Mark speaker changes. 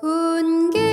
Speaker 1: 훈계.